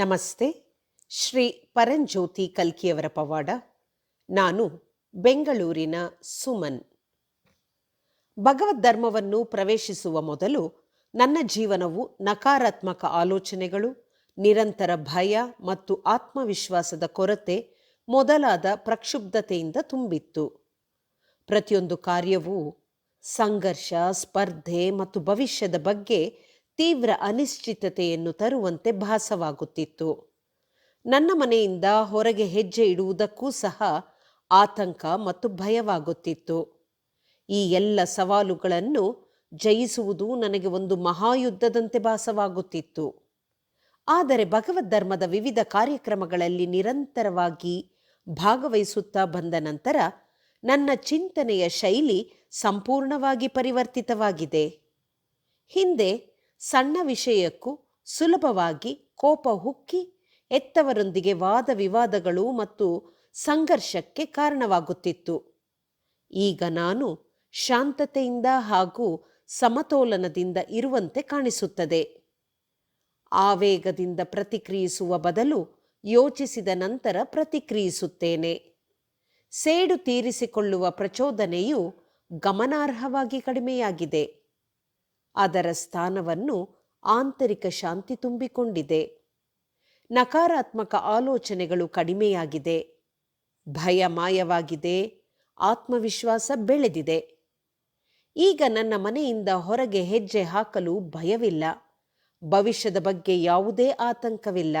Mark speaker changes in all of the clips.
Speaker 1: ನಮಸ್ತೆ. ಶ್ರೀ ಪರಂಜ್ಯೋತಿ ಕಲ್ಕಿಯವರ ಪವಾಡ. ನಾನು ಬೆಂಗಳೂರಿನ ಸುಮನ್. ಭಗವದ್ ಧರ್ಮವನ್ನು ಪ್ರವೇಶಿಸುವ ಮೊದಲು ನನ್ನ ಜೀವನವು ನಕಾರಾತ್ಮಕ ಆಲೋಚನೆಗಳು, ನಿರಂತರ ಭಯ ಮತ್ತು ಆತ್ಮವಿಶ್ವಾಸದ ಕೊರತೆ ಮೊದಲಾದ ಪ್ರಕ್ಷುಬ್ಧತೆಯಿಂದ ತುಂಬಿತ್ತು. ಪ್ರತಿಯೊಂದು ಕಾರ್ಯವೂ ಸಂಘರ್ಷ, ಸ್ಪರ್ಧೆ ಮತ್ತು ಭವಿಷ್ಯದ ಬಗ್ಗೆ ತೀವ್ರ ಅನಿಶ್ಚಿತತೆಯನ್ನು ತರುವಂತೆ ಭಾಸವಾಗುತ್ತಿತ್ತು. ನನ್ನ ಮನೆಯಿಂದ ಹೊರಗೆ ಹೆಜ್ಜೆ ಇಡುವುದಕ್ಕೂ ಸಹ ಆತಂಕ ಮತ್ತು ಭಯವಾಗುತ್ತಿತ್ತು. ಈ ಎಲ್ಲ ಸವಾಲುಗಳನ್ನು ಜಯಿಸುವುದು ನನಗೆ ಒಂದು ಮಹಾಯುದ್ಧದಂತೆ ಭಾಸವಾಗುತ್ತಿತ್ತು. ಆದರೆ ಭಗವದ್ಧರ್ಮದ ವಿವಿಧ ಕಾರ್ಯಕ್ರಮಗಳಲ್ಲಿ ನಿರಂತರವಾಗಿ ಭಾಗವಹಿಸುತ್ತಾ ಬಂದ ನಂತರ ನನ್ನ ಚಿಂತನೆಯ ಶೈಲಿ ಸಂಪೂರ್ಣವಾಗಿ ಪರಿವರ್ತಿತವಾಗಿದೆ. ಹಿಂದೆ ಸಣ್ಣ ವಿಷಯಕ್ಕೂ ಸುಲಭವಾಗಿ ಕೋಪ ಹುಕ್ಕಿ ಎತ್ತವರೊಂದಿಗೆ ವಾದ ವಿವಾದಗಳು ಮತ್ತು ಸಂಘರ್ಷಕ್ಕೆ ಕಾರಣವಾಗುತ್ತಿತ್ತು. ಈಗ ನಾನು ಶಾಂತತೆಯಿಂದ ಹಾಗೂ ಸಮತೋಲನದಿಂದ ಇರುವಂತೆ ಕಾಣಿಸುತ್ತದೆ. ಆವೇಗದಿಂದ ಪ್ರತಿಕ್ರಿಯಿಸುವ ಬದಲು ಯೋಚಿಸಿದ ನಂತರ ಪ್ರತಿಕ್ರಿಯಿಸುತ್ತೇನೆ. ಸೇಡು ತೀರಿಸಿಕೊಳ್ಳುವ ಪ್ರಚೋದನೆಯು ಗಮನಾರ್ಹವಾಗಿ ಕಡಿಮೆಯಾಗಿದೆ. ಅದರ ಸ್ಥಾನವನ್ನು ಆಂತರಿಕ ಶಾಂತಿ ತುಂಬಿಕೊಂಡಿದೆ. ನಕಾರಾತ್ಮಕ ಆಲೋಚನೆಗಳು ಕಡಿಮೆಯಾಗಿದೆ. ಭಯ ಮಾಯವಾಗಿದೆ. ಆತ್ಮವಿಶ್ವಾಸ ಬೆಳೆದಿದೆ. ಈಗ ನನ್ನ ಮನೆಯಿಂದ ಹೊರಗೆ ಹೆಜ್ಜೆ ಹಾಕಲು ಭಯವಿಲ್ಲ. ಭವಿಷ್ಯದ ಬಗ್ಗೆ ಯಾವುದೇ ಆತಂಕವಿಲ್ಲ.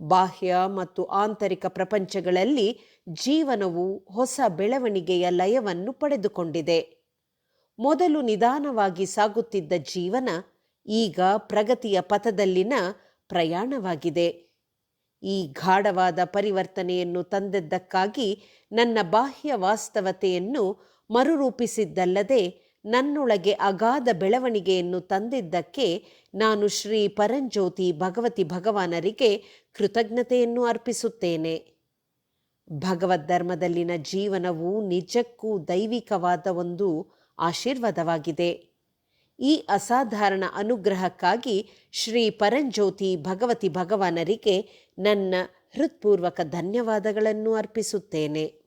Speaker 1: ಬಾಹ್ಯ ಮತ್ತು ಆಂತರಿಕ ಪ್ರಪಂಚಗಳಲ್ಲಿ ಜೀವನವು ಹೊಸ ಬೆಳವಣಿಗೆಯ ಲಯವನ್ನು ಪಡೆದುಕೊಂಡಿದೆ. ಮೊದಲು ನಿಧಾನವಾಗಿ ಸಾಗುತ್ತಿದ್ದ ಜೀವನ ಈಗ ಪ್ರಗತಿಯ ಪಥದಲ್ಲಿನ ಪ್ರಯಾಣವಾಗಿದೆ. ಈ ಗಾಢವಾದ ಪರಿವರ್ತನೆಯನ್ನು ತಂದದ್ದಕ್ಕಾಗಿ ನನ್ನ ಬಾಹ್ಯ ವಾಸ್ತವತೆಯನ್ನು ಮರುರೂಪಿಸಿದ್ದಲ್ಲದೆ ನನ್ನೊಳಗೆ ಅಗಾಧ ಬೆಳವಣಿಗೆಯನ್ನು ತಂದಿದ್ದಕ್ಕೆ ನಾನು ಶ್ರೀ ಪರಂಜ್ಯೋತಿ ಭಗವತಿ ಭಗವಾನರಿಗೆ ಕೃತಜ್ಞತೆಯನ್ನು ಅರ್ಪಿಸುತ್ತೇನೆ. ಭಗವದ್ಧರ್ಮದಲ್ಲಿನ ಜೀವನವು ನಿಜಕ್ಕೂ ದೈವಿಕವಾದ ಒಂದು ಆಶೀರ್ವಾದವಾಗಿದೆ. ಈ ಅಸಾಧಾರಣ ಅನುಗ್ರಹಕ್ಕಾಗಿ ಶ್ರೀ ಪರಂಜ್ಯೋತಿ ಭಗವತಿ ಭಗವಾನರಿಗೆ ನನ್ನ ಹೃತ್ಪೂರ್ವಕ ಧನ್ಯವಾದಗಳನ್ನು ಅರ್ಪಿಸುತ್ತೇನೆ.